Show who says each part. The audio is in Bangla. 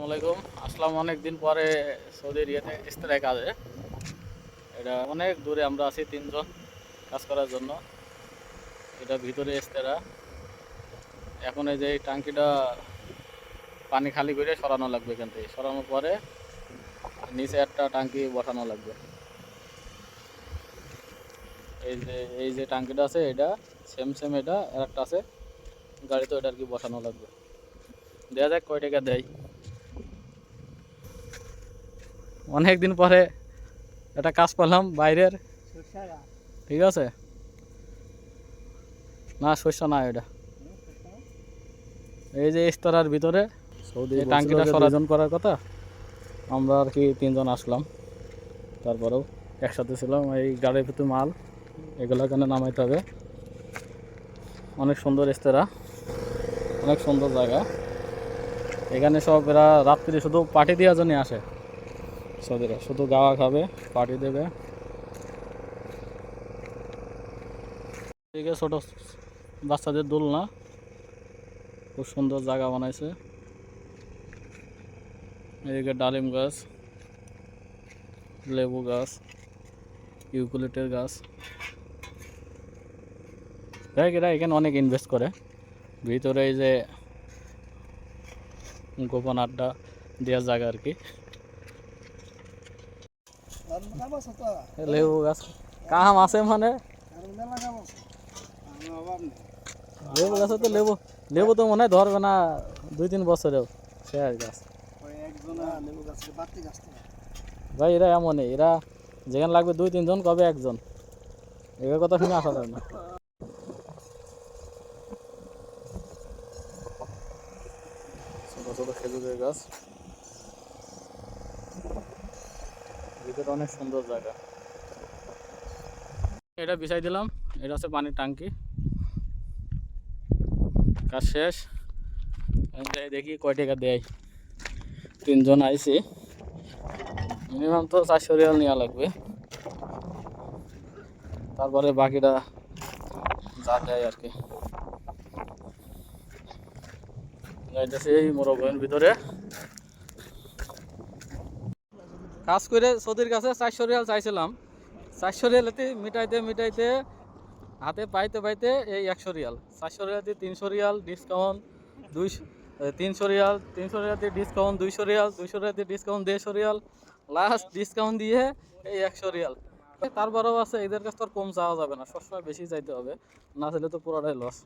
Speaker 1: আসসালামাইকুম আসলাম অনেক দিন পরে সৌদির ইয়েতে ইস্তেরায় কাজে। এটা অনেক দূরে আমরা আছি তিনজন কাজ করার জন্য। এটা ভিতরে ইস্তেরা। এখন এই যে এই টাঙ্কিটা পানি খালি করে সরানো লাগবে এখান থেকে। সরানোর পরে নিচে একটা টাঙ্কি বসানো লাগবে। এই যে এই যে টাঙ্কিটা আছে, এটা সেম সেম এটা, আর একটা আছে। গাড়িতে এটা আর কি বসানো লাগবে। দেওয়া যাক কয় টাকা দেয়। অনেক দিন পরে একটা কাজ পেলাম বাইরের। ঠিক আছে? না শস্য না এটা। এই যে ইস্তারার ভিতরে টাঙ্কিটা সরাজন করার কথা। আমরা আর কি তিনজন আসলাম। তারপরেও একসাথে ছিলাম। এই গাড়ির ভিতরে মাল এগুলো এখানে নামাইতে হবে। অনেক সুন্দর ইস্তেরা অনেক সুন্দর জায়গা। এখানে সব এরা রাত্রি শুধু পার্টি দেওয়ার জন্য আসে। সৌদিরা, শুধু গাওয়া খাবে, পার্টি দেবে। এদিকে ছোট বাচ্চাদের দোলনা, খুব সুন্দর জায়গা বানাইছে। এদিকে ডালিম গাছ, লেবু গাছ, ইউকুলেটের গাছ। এরা এখানে অনেক ইনভেস্ট করে। ভিতরে এই যে গোপন আড্ডা দেওয়ার জায়গা আর কি। লেবু গাছ। কাম আছে মানে? লেবু গাছে তো লেবু। লেবু তো মনে হয় ধরবে না দুই তিন বছরেও শেষ গাছ। ভাই, এরা এমনই, এরা যেখানে লাগবে দুই তিনজন, কবে একজন। এবার কথা শুনে আসা না। ছোট ছোট খেজুরের গাছ। ভিতরে অনেক সুন্দর জায়গা। এটা বিছাই দিলাম, এটা হচ্ছে পানির টাঙ্কি কাজ শেষ। দেখি কয় টাকা দেয়। তিনজন আইছি। মিনিমাম তো চারশো রিয়াল নেওয়া লাগবে। তারপরে বাকিটা যা দেয় আর কি। যাইতেছি এই মোরগের ভিতরে। কাজ করে সৌদির কাছে চারশো রিয়াল চাইছিলাম। চারশো রিয়ালেতে মিটাইতে মিটাইতে, হাতে পাইতে পাইতে এই একশো রিয়াল। চারশো রিয়ালতে তিনশো রিয়াল ডিসকাউন্ট দুইশো তিনশো রিয়াল, তিনশো রিয়ালতে ডিসকাউন্ট দুইশো রিয়াল, দুইশো রিয়ালতে ডিসকাউন্ট দেড়শো রিয়াল। লাস্ট ডিসকাউন্ট দিয়ে এই একশো রিয়াল। তারপরেও আছে, এদের কাছে তো আর কম চাওয়া যাবে না, সবসময় বেশি চাইতে হবে, না চাইলে তো পুরোটাই লস